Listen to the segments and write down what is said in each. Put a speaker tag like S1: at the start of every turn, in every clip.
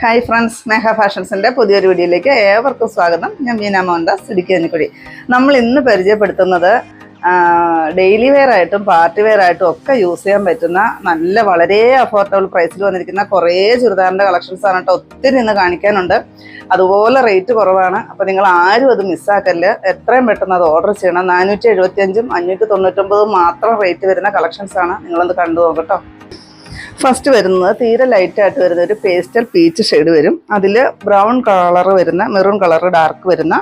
S1: Hi friends സ്നേഹ ഫാഷൻസിന്റെ പുതിയൊരു വീഡിയോയിലേക്ക് ഏവർക്കും സ്വാഗതം. ഞാൻ മീന മോഹൻദാസ് ഇടുക്കി കഞ്ഞിക്കുഴി നമ്മൾ ഇന്ന് പരിചയപ്പെടുത്തുന്നത് ഡെയിലി വെയർ ആയിട്ടും പാർട്ടി വെയർ ആയിട്ടും ഒക്കെ യൂസ് ചെയ്യാൻ പറ്റുന്ന നല്ല വളരെ അഫോർഡബിൾ പ്രൈസിൽ വന്നിരിക്കുന്ന കുറേ ചുരിദാറിന്റെ കളക്ഷൻസ് ആണ് കേട്ടോ ഒത്തിരി ഇന്ന് കാണിക്കാനുണ്ട്. അതുപോലെ റേറ്റ് കുറവാണ്. അപ്പോൾ നിങ്ങൾ ആരും അത് മിസ്സാക്കല്ല് എത്രയും പെട്ടെന്ന് അത് ഓർഡർ ചെയ്യണം. നാനൂറ്റി എഴുപത്തിയഞ്ചും അഞ്ഞൂറ്റി തൊണ്ണൂറ്റൊമ്പതും മാത്രം റേറ്റ് വരുന്ന കളക്ഷൻസാണ് നിങ്ങളൊന്ന് കണ്ടു നോക്കട്ടോ ഫസ്റ്റ് വരുന്നത് തീരെ ലൈറ്റായിട്ട് വരുന്ന ഒരു പേസ്റ്റൽ പീച്ച് ഷെയ്ഡ് വരും. അതിൽ ബ്രൗൺ കളർ വരുന്ന മെറൂൺ കളർ ഡാർക്ക് വരുന്ന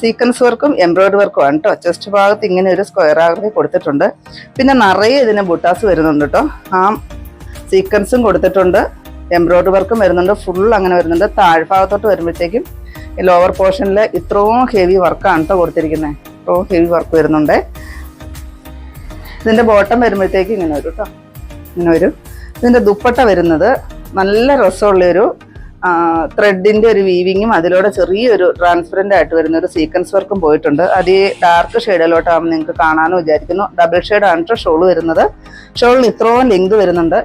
S1: സീക്വൻസ് വർക്കും എംബ്രോയിഡറി വർക്കും ആണ് കേട്ടോ ചെസ്റ്റ് ഭാഗത്ത് ഇങ്ങനെ ഒരു സ്ക്വയർ ആകൃതി കൊടുത്തിട്ടുണ്ട്. പിന്നെ നിറയെ ഇതിന് ബുട്ടാസ് വരുന്നുണ്ട് കേട്ടോ ആ സീക്വൻസും കൊടുത്തിട്ടുണ്ട്. എംബ്രോയിഡറി വർക്കും വരുന്നുണ്ട്. ഫുൾ അങ്ങനെ വരുന്നുണ്ട്. താഴ്ഭാഗത്തോട്ട് വരുമ്പോഴത്തേക്കും ലോവർ പോർഷനിൽ ഇത്രയും ഹെവി വർക്കാണ് കേട്ടോ കൊടുത്തിരിക്കുന്നത് ഇത്രയും ഹെവി വർക്ക് വരുന്നുണ്ട്. ഇതിന്റെ ബോട്ടം വരുമ്പോഴത്തേക്കും ഇങ്ങനെ വരും കേട്ടോ ഇങ്ങനെ വരും. ഇതിന്റെ ദുപ്പട്ട വരുന്നത് നല്ല രസമുള്ളൊരു ത്രെഡിന്റെ ഒരു വീവിങ്ങും അതിലൂടെ ചെറിയൊരു ട്രാൻസ്പെറന്റ് ആയിട്ട് വരുന്ന ഒരു സീക്വൻസ് വർക്കും പോയിട്ടുണ്ട്. അത് ഈ ഡാർക്ക് ഷെയ്ഡിലോട്ടാകുമ്പോൾ നിങ്ങൾക്ക് കാണാമെന്ന് വിചാരിക്കുന്നു. ഡബിൾ ഷെയ്ഡാണ് ഷോൾ വരുന്നത്. ഷോളിന് ഇത്രയും ലെങ്ത് വരുന്നുണ്ട്.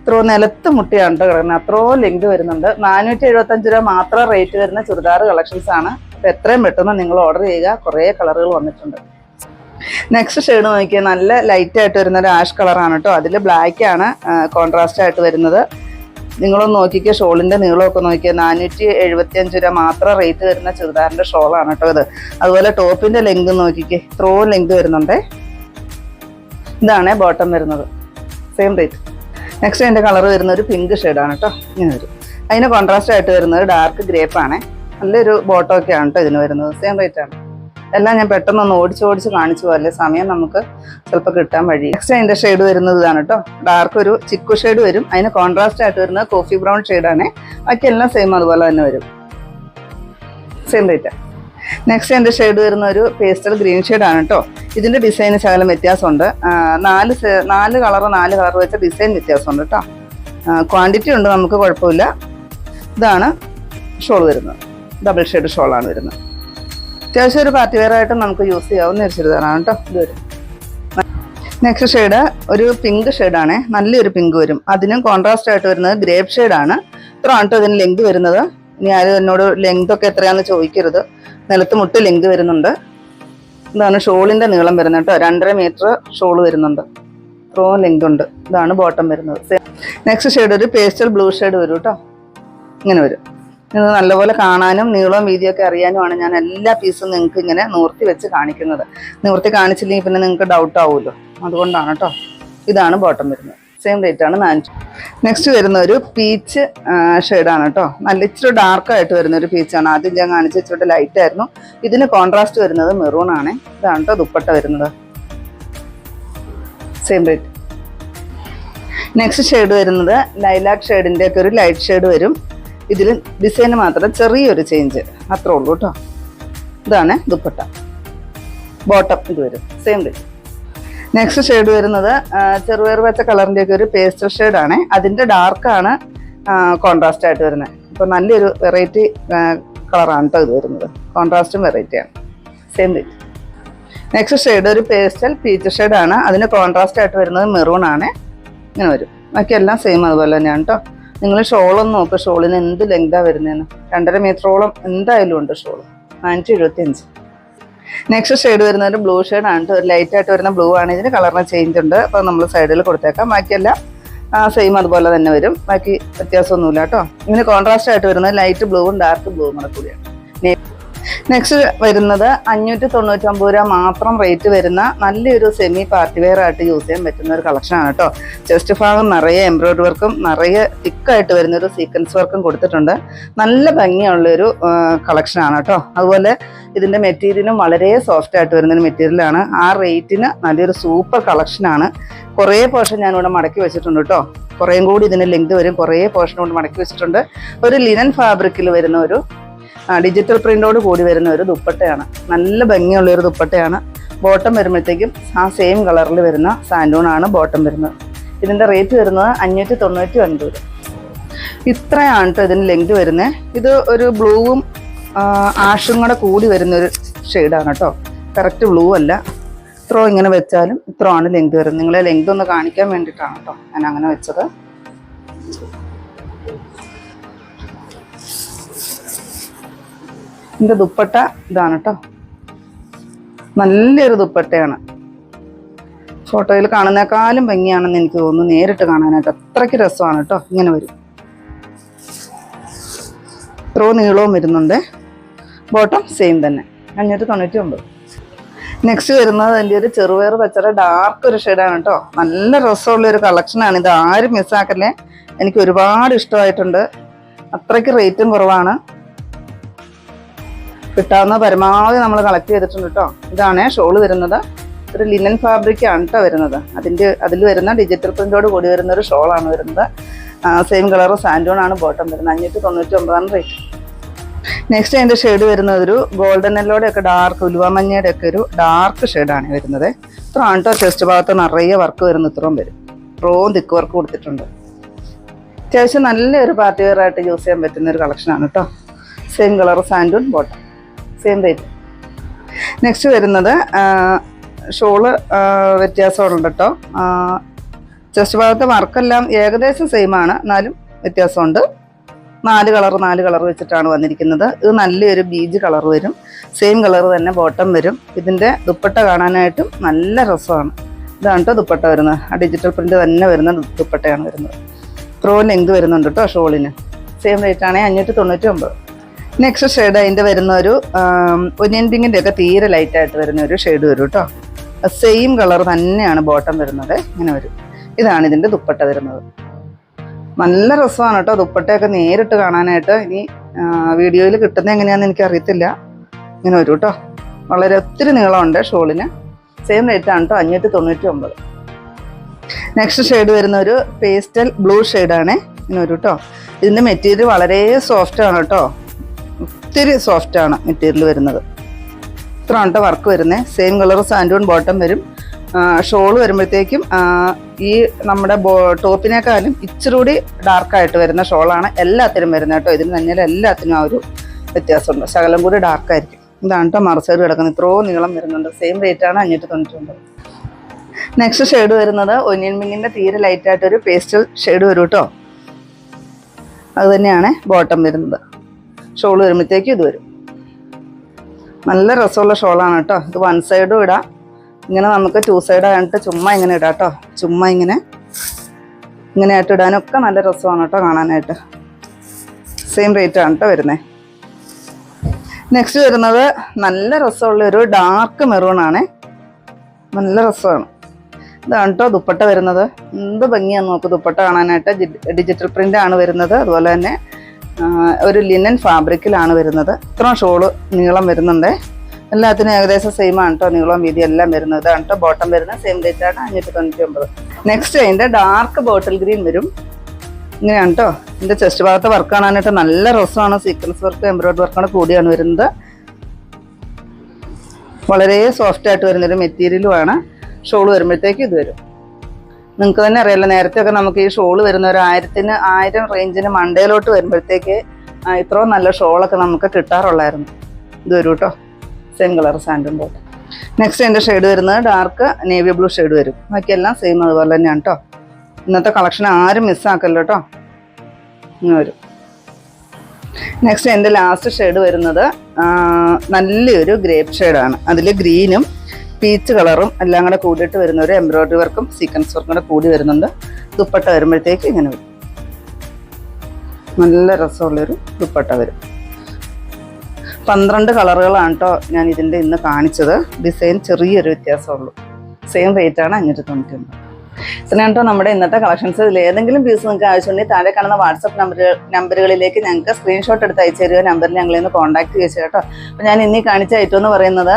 S1: ഇത്രയും നിലത്ത് മുട്ടിയാണ് കിടക്കുന്നത്. അത്രയും ലെങ്ത് വരുന്നുണ്ട്. നാനൂറ്റി എഴുപത്തഞ്ച് രൂപ മാത്രം റേറ്റ് വരുന്ന ചുരിദാർ കളക്ഷൻസ് ആണ്. അപ്പോൾ എത്രയും പെട്ടെന്ന് നിങ്ങൾ ഓർഡർ ചെയ്യുക. കുറേ കളറുകൾ വന്നിട്ടുണ്ട്. നെക്സ്റ്റ് ഷെയ്ഡ് നോക്കിയാൽ നല്ല ലൈറ്റ് ആയിട്ട് വരുന്ന ഒരു ആഷ് കളറാണ് കേട്ടോ അതിൽ ബ്ലാക്ക് ആണ് കോൺട്രാസ്റ്റ് ആയിട്ട് വരുന്നത്. നിങ്ങളൊന്ന് നോക്കിക്കുക ഷോളിന്റെ നീളമൊക്കെ നോക്കിയാൽ നാനൂറ്റി എഴുപത്തി അഞ്ച് രൂപ മാത്രം റേറ്റ് വരുന്ന ചുരിദാറിന്റെ ഷോളാണ് കേട്ടോ ഇത്. അതുപോലെ ടോപ്പിന്റെ ലെങ്ത് നോക്കിക്കേ ത്രോ ലെങ്ത് വരുന്നുണ്ടേ. ഇതാണ് ബോട്ടം വരുന്നത്. സെയിം റേറ്റ് നെക്സ്റ്റ് അതിന്റെ കളർ വരുന്ന ഒരു പിങ്ക് ഷെയ്ഡാണ് കേട്ടോ ഇങ്ങനെ വരും. അതിന് കോൺട്രാസ്റ്റ് ആയിട്ട് വരുന്നത് ഡാർക്ക് ഗ്രേപ്പ് ആണ്. നല്ലൊരു ബോട്ടം ഒക്കെയാണ് കേട്ടോ ഇതിന് വരുന്നത്. സെയിം റേറ്റ് ആണ്. എല്ലാം ഞാൻ പെട്ടെന്നൊന്ന് ഓടിച്ച് ഓടിച്ച് കാണിച്ചു പോലെ സമയം നമുക്ക് ചിലപ്പോൾ കിട്ടാൻ വഴി. നെക്സ്റ്റ് അതിന്റെ ഷെയ്ഡ് വരുന്നത് കേട്ടോ. ഡാർക്ക് ഒരു ചിക്കു ഷെയ്ഡ് വരും. അതിന് കോൺട്രാസ്റ്റ് ആയിട്ട് വരുന്നത് കോഫി ബ്രൗൺ ഷെയ്ഡാണ് ബാക്കി എല്ലാം സെയിം അതുപോലെ തന്നെ വരും. സെയിം റേറ്റ് നെക്സ്റ്റ് എന്റെ ഷെയ്ഡ് വരുന്ന ഒരു പേസ്റ്റൽ ഗ്രീൻ ആണ് കേട്ടോ. ഇതിന്റെ ഡിസൈന് ശകലം വ്യത്യാസമുണ്ട്. നാല് നാല് കളർ നാല് കളർ വെച്ച ഡിസൈൻ വ്യത്യാസമുണ്ട് കേട്ടോ. ക്വാണ്ടിറ്റി ഉണ്ട് നമുക്ക് കുഴപ്പമില്ല. ഇതാണ് ഷോൾ വരുന്നത്. ഡബിൾ ഷെയ്ഡ് ഷോളാണ് വരുന്നത്. അത്യാവശ്യം ഒരു പാർട്ടി വെയർ ആയിട്ട് നമുക്ക് യൂസ് ചെയ്യാവുന്ന ഒരു ചുരിദാറാണ് കേട്ടോ ഇത് വരും. നെക്സ്റ്റ് ഷെയ്ഡ് ഒരു പിങ്ക് ഷെയ്ഡാണ് നല്ലൊരു പിങ്ക് വരും. അതിനും കോൺട്രാസ്റ്റ് ആയിട്ട് വരുന്നത് ഗ്രേപ്പ് ഷെയ്ഡാണ് ആണ്ട്ടോ ഇതിന് ലെങ്ത് വരുന്നത്. ഇനി ആരും എന്നോട് ലെങ്ത് ഒക്കെ എത്രയാണെന്ന് ചോദിക്കരുത്. നിലത്ത് മുട്ട് ലെങ്ത് വരുന്നുണ്ട്. ഇതാണ് ഷോളിന്റെ നീളം വരുന്നത് കേട്ടോ. രണ്ടര മീറ്റർ ഷോൾ വരുന്നുണ്ട്. ഇത്രയും ലെങ്ത് ഉണ്ട്. ഇതാണ് ബോട്ടം വരുന്നത്. നെക്സ്റ്റ് ഷെയ്ഡ് ഒരു പേസ്റ്റൽ ബ്ലൂ ഷെയ്ഡ് വരും കേട്ടോ. ഇങ്ങനെ വരും. ഇത് നല്ലപോലെ കാണാനും നീളവും വീതിയൊക്കെ അറിയാനുമാണ് ഞാൻ എല്ലാ പീസും നിങ്ങൾക്ക് ഇങ്ങനെ നിവർത്തി വെച്ച് കാണിക്കുന്നത്. നിവർത്തി കാണിച്ചില്ലെങ്കിൽ പിന്നെ നിങ്ങൾക്ക് ഡൗട്ട് ആവുമല്ലോ. അതുകൊണ്ടാണ് കേട്ടോ. ഇതാണ് ബോട്ടം വരുന്നത്. സെയിം റേറ്റ് ആണ് നാനൂറ്റി നെക്സ്റ്റ് വരുന്ന ഒരു പീച്ച് ഷെയ്ഡാണ് കേട്ടോ. നല്ല ഇച്ചിരി ഡാർക്കായിട്ട് വരുന്ന ഒരു പീച്ചാണ് ആദ്യം ഞാൻ കാണിച്ച ഇച്ചിരി ലൈറ്റ് ആയിരുന്നു. ഇതിന് കോൺട്രാസ്റ്റ് വരുന്നത് മെറൂൺ ആണ്. ഇതാണ് കേട്ടോ ദുപ്പട്ട വരുന്നത്. സെയിം റേറ്റ് നെക്സ്റ്റ് ഷെയ്ഡ് വരുന്നത് ലൈലാക്ക് ഷെയ്ഡിന്റെ ഒക്കെ ഒരു ലൈറ്റ് ഷെയ്ഡ് വരും. ഇതിൽ ഡിസൈന് മാത്രം ചെറിയൊരു ചേഞ്ച് അത്രേ ഉള്ളൂ കേട്ടോ. ഇതാണ് ദുപ്പട്ട. ബോട്ടം ഇത് വരും. സെയിം ഡിസൈൻ നെക്സ്റ്റ് ഷെയ്ഡ് വരുന്നത് ചെറുപയർ വെച്ച കളറിന്റെ ഒക്കെ ഒരു പേസ്റ്റൽ ഷെയ്ഡാണ് അതിന്റെ ഡാർക്കാണ് കോൺട്രാസ്റ്റ് ആയിട്ട് വരുന്നത്. അപ്പോൾ നല്ലൊരു വെറൈറ്റി കളറാണ് ഇത് വരുന്നത്. കോൺട്രാസ്റ്റും വെറൈറ്റിയാണ് സെയിം റേറ്റ് നെക്സ്റ്റ് ഷെയ്ഡ് ഒരു പേസ്റ്റൽ പീച്ച് ഷെയ്ഡാണ് അതിന് കോൺട്രാസ്റ്റ് ആയിട്ട് വരുന്നത് മെറൂൺ ആണ്. ഇങ്ങനെ വരും. ബാക്കി എല്ലാം സെയിം അതുപോലെ തന്നെയാണ് കേട്ടോ നിങ്ങൾ ഷോളൊന്ന് നോക്കുക ഷോളിന് എന്ത് ലെങ്താ വരുന്നതെന്ന് രണ്ടര മീറ്ററോളം എന്തായാലും ഉണ്ട് ഷോൾ നാനൂറ്റി എഴുപത്തി അഞ്ച് നെക്സ്റ്റ് ഷെയ്ഡ് വരുന്ന ഒരു ബ്ലൂ ഷെയ്ഡാണ് ഒരു ലൈറ്റ് ആയിട്ട് വരുന്ന ബ്ലൂ ആണ്. ഇതിന് കളറിന് ചേഞ്ച് ഉണ്ട്. അപ്പോൾ നമ്മൾ സൈഡിൽ കൊടുത്തേക്കാം. ബാക്കിയെല്ലാം സെയിം അതുപോലെ തന്നെ വരും. ബാക്കി വ്യത്യാസമൊന്നുമില്ല കേട്ടോ. ഇതിന് കോൺട്രാസ്റ്റ് ആയിട്ട് വരുന്നത് ലൈറ്റ് ബ്ലൂവും ഡാർക്ക് ബ്ലൂവും കൂടെ കൂടിയാണ്. നെക്സ്റ്റ് വരുന്നത് അഞ്ഞൂറ്റി തൊണ്ണൂറ്റൊമ്പത് രൂപ മാത്രം റേറ്റ് വരുന്ന നല്ലൊരു സെമി പാർട്ടി വെയർ ആയിട്ട് യൂസ് ചെയ്യാൻ പറ്റുന്ന ഒരു കളക്ഷനാണ് കേട്ടോ ചെസ്റ്റ് ഭാഗം നിറയെ എംബ്രോയിഡറി വർക്കും നിറയെ തിക്കായിട്ട് വരുന്ന ഒരു സീക്വൻസ് വർക്കും കൊടുത്തിട്ടുണ്ട്. നല്ല ഭംഗിയുള്ളൊരു ആണ് കേട്ടോ അതുപോലെ ഇതിന്റെ മെറ്റീരിയലും വളരെ സോഫ്റ്റ് ആയിട്ട് വരുന്ന ഒരു മെറ്റീരിയലാണ് ആ റേറ്റിന് നല്ലൊരു സൂപ്പർ കളക്ഷനാണ് കുറേ പോർഷൻ ഞാനിവിടെ മടക്കി വെച്ചിട്ടുണ്ട് കേട്ടോ കുറേയും കൂടി ഇതിന് ലെങ്ത് വരും. കുറേ പോർഷൻ കൊണ്ട് മടക്കി വെച്ചിട്ടുണ്ട്. ഒരു ലിനൻ ഫാബ്രിക്കിൽ വരുന്ന ഒരു ഡിജിറ്റൽ പ്രിന്റോട് കൂടി വരുന്ന ഒരു ദുപ്പട്ടയാണ്. നല്ല ഭംഗിയുള്ള ഒരു ദുപ്പട്ടയാണ്. ബോട്ടം വരുമ്പോഴത്തേക്കും ആ സെയിം കളറിൽ വരുന്ന സാൻഡൂണാണ് ബോട്ടം വരുന്നത്. ഇതിന്റെ റേറ്റ് വരുന്നത് അഞ്ഞൂറ്റി തൊണ്ണൂറ്റി ഒൻപത് ഇത്രയാണ് ഇതിന് ലെങ്ത് വരുന്നത് ഇത് ഒരു ബ്ലൂവും ആഷും കൂടെ കൂടി വരുന്ന ഒരു ഷെയ്ഡാണ് കേട്ടോ കറക്റ്റ് ബ്ലൂ അല്ല. ഇത്രോ ഇങ്ങനെ വെച്ചാലും ഇത്രോ ആണ് ലെങ്ത് വരുന്നത്. നിങ്ങളെ ലെങ്ത് ഒന്ന് കാണിക്കാൻ വേണ്ടിയിട്ടാണ് കേട്ടോ ഞാൻ അങ്ങനെ വെച്ചത്. ഇതിന്റെ ദുപ്പട്ട ഇതാണ് കേട്ടോ നല്ലൊരു ദുപ്പട്ടയാണ്. ഫോട്ടോയിൽ കാണുന്നേക്കാളും ഭംഗിയാണെന്ന് എനിക്ക് തോന്നുന്നു. നേരിട്ട് കാണാനായിട്ട് അത്രയ്ക്ക് രസമാണ് കേട്ടോ ഇങ്ങനെ വരും. ഇത്രോ നീളവും വരുന്നുണ്ട്. ബോട്ടം സെയിം തന്നെ. അഞ്ഞൂറ്റി തൊണ്ണൂറ്റി ഒമ്പത് നെക്സ്റ്റ് വരുന്നത് എന്റെ ഒരു ചെറുപയർ പച്ചറ ഡാർക്ക് ഒരു ഷെയ്ഡാണ് കേട്ടോ നല്ല രസമുള്ള ഒരു കളക്ഷനാണ്. ഇത് ആരും മിസ്സാക്കല്ലേ. എനിക്ക് ഒരുപാട് ഇഷ്ടമായിട്ടുണ്ട്. അത്രയ്ക്ക് റേറ്റും കുറവാണ്. കിട്ടാവുന്ന പരമാവധി നമ്മൾ കളക്ട് ചെയ്തിട്ടുണ്ട് കേട്ടോ ഇതാണ് ഷോൾ വരുന്നത്. ഒരു ലിനൻ ഫാബ്രിക് ആണ് കേട്ടോ വരുന്നത്. അതിന്റെ അതിൽ വരുന്ന ഡിജിറ്റൽ പ്രിന്റോട് കൂടി വരുന്ന ഒരു ഷോളാണ് വരുന്നത്. സെയിം കളർ സാൻഡോൺ ആണ് ബോട്ടം വരുന്നത്. അഞ്ഞൂറ്റി തൊണ്ണൂറ്റി ഒമ്പതാണ് റേറ്റ് നെക്സ്റ്റ് അതിന്റെ ഷെയ്ഡ് വരുന്നത് ഒരു ഗോൾഡൻ എല്ലോടെ ഒക്കെ ഡാർക്ക് ഉലുവാമഞ്ഞയുടെ ഒക്കെ ഒരു ഡാർക്ക് ഷെയ്ഡാണ് വരുന്നത്. ഇത്ര ആണ് കേട്ടോ ചെസ്റ്റ് ഭാഗത്ത് നിറയെ വർക്ക് വരുന്ന ഇത്രയും വരും. ഇത്രയും തിക്ക് വർക്ക് കൊടുത്തിട്ടുണ്ട്. അത്യാവശ്യം നല്ലൊരു പാർട്ടി വെയർ ആയിട്ട് യൂസ് ചെയ്യാൻ പറ്റുന്ന ഒരു കളക്ഷനാണ് കേട്ടോ same colour sand dune bottom same rate next വരുന്നത് ഷോൾ വ്യത്യാസമുണ്ട് കേട്ടോ ചെസ്റ്റ് ഭാഗത്തെ വർക്കെല്ലാം ഏകദേശം സെയിം ആണ്. എന്നാലും വ്യത്യാസമുണ്ട്. നാല് കളർ നാല് കളർ വെച്ചിട്ടാണ് വന്നിരിക്കുന്നത്. ഇത് നല്ലൊരു ബീജ് കളർ വരും. സെയിം കളർ തന്നെ ബോട്ടം വരും. ഇതിന്റെ ദുപ്പട്ട കാണാനായിട്ടും നല്ല രസമാണ്. ഇതാണ് കേട്ടോ ദുപ്പട്ട വരുന്നത്. ആ ഡിജിറ്റൽ പ്രിന്റ് തന്നെ വരുന്ന ദുപ്പട്ടയാണ് വരുന്നത്. ത്രോ ലെങ്ത് വരുന്നുണ്ട് കേട്ടോ ഷോളിന്. സെയിം റേറ്റ് ആണെങ്കിൽ അഞ്ഞൂറ്റി തൊണ്ണൂറ്റി ഒമ്പത്. നെക്സ്റ്റ് ഷെയ്ഡ് അതിന്റെ വരുന്ന ഒരു ഒനിയൻ പിങ്കിന്റെ ഒക്കെ തീരെ ലൈറ്റ് ആയിട്ട് വരുന്ന ഒരു ഷെയ്ഡ് വരും കേട്ടോ സെയിം കളർ തന്നെയാണ് ബോട്ടം വരുന്നത്. ഇങ്ങനെ വരും. ഇതാണ് ഇതിന്റെ ദുപ്പട്ട വരുന്നത്. നല്ല രസമാണ് കേട്ടോ ദുപ്പട്ടയൊക്കെ നേരിട്ട് കാണാനായിട്ട്. ഇനി വീഡിയോയിൽ കിട്ടുന്ന എങ്ങനെയാണെന്ന് എനിക്ക് അറിയത്തില്ല. ഇങ്ങനെ വരും കേട്ടോ വളരെ ഒത്തിരി നീളമുണ്ട് ഷോളിന്. സെയിം റേറ്റ് ആണ് കേട്ടോ അഞ്ഞൂറ്റി തൊണ്ണൂറ്റി ഒമ്പത് നെക്സ്റ്റ് ഷെയ്ഡ് വരുന്ന ഒരു പേസ്റ്റൽ ബ്ലൂ ഷെയ്ഡാണ് ഇങ്ങനെ വരും കേട്ടോ ഇതിന്റെ മെറ്റീരിയൽ വളരെ സോഫ്റ്റ് ആണ് കേട്ടോ ഒത്തിരി സോഫ്റ്റ് ആണ് മെറ്റീരിയൽ വരുന്നത്. ഇത്ര ആണ് കേട്ടോ വർക്ക് വരുന്നത് same colour sand dune bottom വരും ഷോൾ വരുമ്പോഴത്തേക്കും ഈ നമ്മുടെ ടോപ്പിനേക്കാളും ഇച്ചിരി കൂടി ഡാർക്കായിട്ട് വരുന്ന ഷോളാണ് എല്ലാത്തിനും വരുന്നത് കേട്ടോ. ഇതിന് തന്നെ എല്ലാത്തിനും ആ ഒരു വ്യത്യാസമുണ്ട്. ശകലം കൂടി ഡാർക്കായിരിക്കും ഇതാണ് കേട്ടോ മറസൈഡ് കിടക്കുന്നത്. ഇത്രയോ നീളം വരുന്നുണ്ട്. സെയിം റേറ്റ് ആണ് അഞ്ഞൂറ്റി തൊണ്ണൂറ്റി നെക്സ്റ്റ് ഷെയ്ഡ് വരുന്നത് ഒനിയൻ മിങ്ങിന്റെ തീരെ ലൈറ്റായിട്ടൊരു പേസ്റ്റൽ ഷെയ്ഡ് വരും കേട്ടോ അതുതന്നെയാണ് ബോട്ടം വരുന്നത്. ഷോൾ വരുമ്പോഴത്തേക്കും ഇത് വരും. നല്ല രസമുള്ള ഷോളാണ് കേട്ടോ. ഇത് വൺ സൈഡും ഇടാം. ഇങ്ങനെ നമുക്ക് ടു സൈഡ് ആയിട്ട് ചുമ്മാ ഇങ്ങനെ ഇടാം കേട്ടോ. ചുമ്മാ ഇങ്ങനെ ഇങ്ങനെ ആയിട്ട് ഇടാനൊക്കെ നല്ല രസമാണ് കേട്ടോ കാണാനായിട്ട്. സെയിം റേറ്റ് ആണ് കേട്ടോ വരുന്നത് നെക്സ്റ്റ് വരുന്നത് നല്ല രസമുള്ള ഒരു ഡാർക്ക് മെറൂൺ ആണ്. നല്ല രസമാണ്. ഇതാണ് കേട്ടോ ദുപ്പട്ട വരുന്നത്. എന്ത് ഭംഗിയാണ് നോക്ക്. ദുപ്പട്ട കാണാനായിട്ട് ഡിജിറ്റൽ പ്രിന്റ് ആണ് വരുന്നത്. അതുപോലെ തന്നെ ഒരു ലിനൻ ഫാബ്രിക്കിലാണ് വരുന്നത്. ഇത്ര ഷോൾ നീളം വരുന്നുണ്ട്. എല്ലാത്തിനും ഏകദേശം സെയിം ആണ് കേട്ടോ നീളം വീതി എല്ലാം വരുന്നത് ഇതാണ് കേട്ടോ ബോട്ടം വരുന്നത് സെയിം റേറ്റ് ആണ് അഞ്ഞൂറ്റി തൊണ്ണൂറ്റി ഒമ്പത് നെക്സ്റ്റ് അതിന്റെ ഡാർക്ക് ബോട്ടിൽ ഗ്രീൻ വരും. ഇങ്ങനെയാണ് കേട്ടോ ഇതിന്റെ ചെസ്റ്റ് ഭാഗത്ത് വർക്ക് കാണാനായിട്ട് നല്ല രസമാണ് സീക്വൻസ് വർക്ക് എംബ്രോയിഡറി വർക്കാണ് കൂടിയാണ് വരുന്നത്. വളരെ സോഫ്റ്റ് ആയിട്ട് വരുന്നൊരു മെറ്റീരിയലുമാണ് ഷോൾ വരുമ്പോഴത്തേക്ക് ഇത് വരും. നിങ്ങൾക്ക് തന്നെ അറിയാലോ നേരത്തെ ഒക്കെ നമുക്ക് ഈ ഷോൾ വരുന്ന ഒരു ആയിരത്തിന് ആയിരം റേഞ്ചിന് മണ്ടയിലോട്ട് വരുമ്പോഴത്തേക്ക് ഇത്രയും നല്ല ഷോളൊക്കെ നമുക്ക് കിട്ടാറുള്ളായിരുന്നു. ഇത് വരും കേട്ടോ same colour sand dune bottom next എന്റെ ഷെയ്ഡ് വരുന്നത് ഡാർക്ക് നേവി ബ്ലൂ ഷെയ്ഡ് വരും. ബാക്കിയെല്ലാം സെയിം അതുപോലെ തന്നെയാണ് കേട്ടോ ഇന്നത്തെ കളക്ഷൻ ആരും മിസ്സാക്കല്ലോ കേട്ടോ ഇങ്ങനെ വരും. നെക്സ്റ്റ് എന്റെ ലാസ്റ്റ് ഷെയ്ഡ് വരുന്നത് നല്ലൊരു ഗ്രേപ്പ് ഷെയ്ഡാണ് അതിൽ ഗ്രീനും പീച്ച് കളറും എല്ലാം കൂടെ കൂടിയിട്ട് വരുന്ന ഒരു എംബ്രോയിഡറി വർക്കും സീക്വൻസ് വർക്കും കൂടെ കൂടി വരുന്നുണ്ട്. ദുപ്പട്ട വരുമ്പോഴത്തേക്ക് ഇങ്ങനെ വരും. നല്ല രസമുള്ളൊരു ദുപ്പട്ട വരും. പന്ത്രണ്ട് കളറുകളാണ് കേട്ടോ ഞാൻ ഇതിന്റെ ഇന്ന് കാണിച്ചത്. ഡിസൈൻ ചെറിയൊരു വ്യത്യാസമുള്ളൂ. സെയിം റേറ്റ് ആണ് അഞ്ഞൂറ്റി തൊണ്ണൂറ്റി ഒമ്പത് ഇതിനാണ് നമ്മുടെ ഇന്നത്തെ കളക്ഷൻസ് ഇതിൽ ഏതെങ്കിലും പീസ് നിങ്ങൾക്ക് ആവശ്യമുണ്ടെങ്കിൽ താഴെ കാണുന്ന വാട്സപ്പ് നമ്പർ നമ്പറുകളിലേക്ക് ഞങ്ങൾക്ക് സ്ക്രീൻഷോട്ട് എടുത്ത് അയച്ചു തരിക. നമ്പറിൽ ഞങ്ങളെ ഒന്ന് കോൺടാക്ട് ചെയ്യാം കേട്ടോ അപ്പോൾ ഞാൻ ഇന്നീ കാണിച്ച ഐറ്റം എന്ന് പറയുന്നത്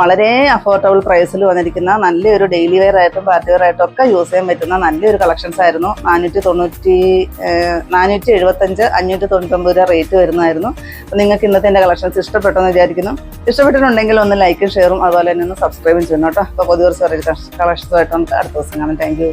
S1: വളരെ അഫോർഡബിൾ പ്രൈസിൽ വന്നിരിക്കുന്ന നല്ലൊരു ഡെയിലി വെയർ ആയിട്ടും പാർട്ടി വെയർ ആയിട്ടും ഒക്കെ യൂസ് ചെയ്യാൻ പറ്റുന്ന നല്ലൊരു കളക്ഷൻസ് ആയിരുന്നു. നാനൂറ്റി തൊണ്ണൂറ്റി നാനൂറ്റി എഴുപത്തഞ്ച് അഞ്ഞൂറ്റി തൊണ്ണൂറ്റൊമ്പത് രൂപ റേറ്റ് വരുന്നതായിരുന്നു. അപ്പോൾ നിങ്ങൾക്ക് ഇന്നത്തെ എന്റെ കളക്ഷൻസ് ഇഷ്ടപ്പെട്ടെന്ന് വിചാരിക്കുന്നു. ഇഷ്ടപ്പെട്ടിട്ടുണ്ടെങ്കിൽ ഒന്ന് ലൈക്കും ഷെയറും അതുപോലെ തന്നെ ഒന്ന് സബ്സ്ക്രൈബും ചെയ്യണം കേട്ടോ. അപ്പോൾ പുതിയ കുറച്ച് കളക്ഷൻസുമായിട്ട് നമുക്ക് അടുത്ത ദിവസം കാണാം. താങ്ക്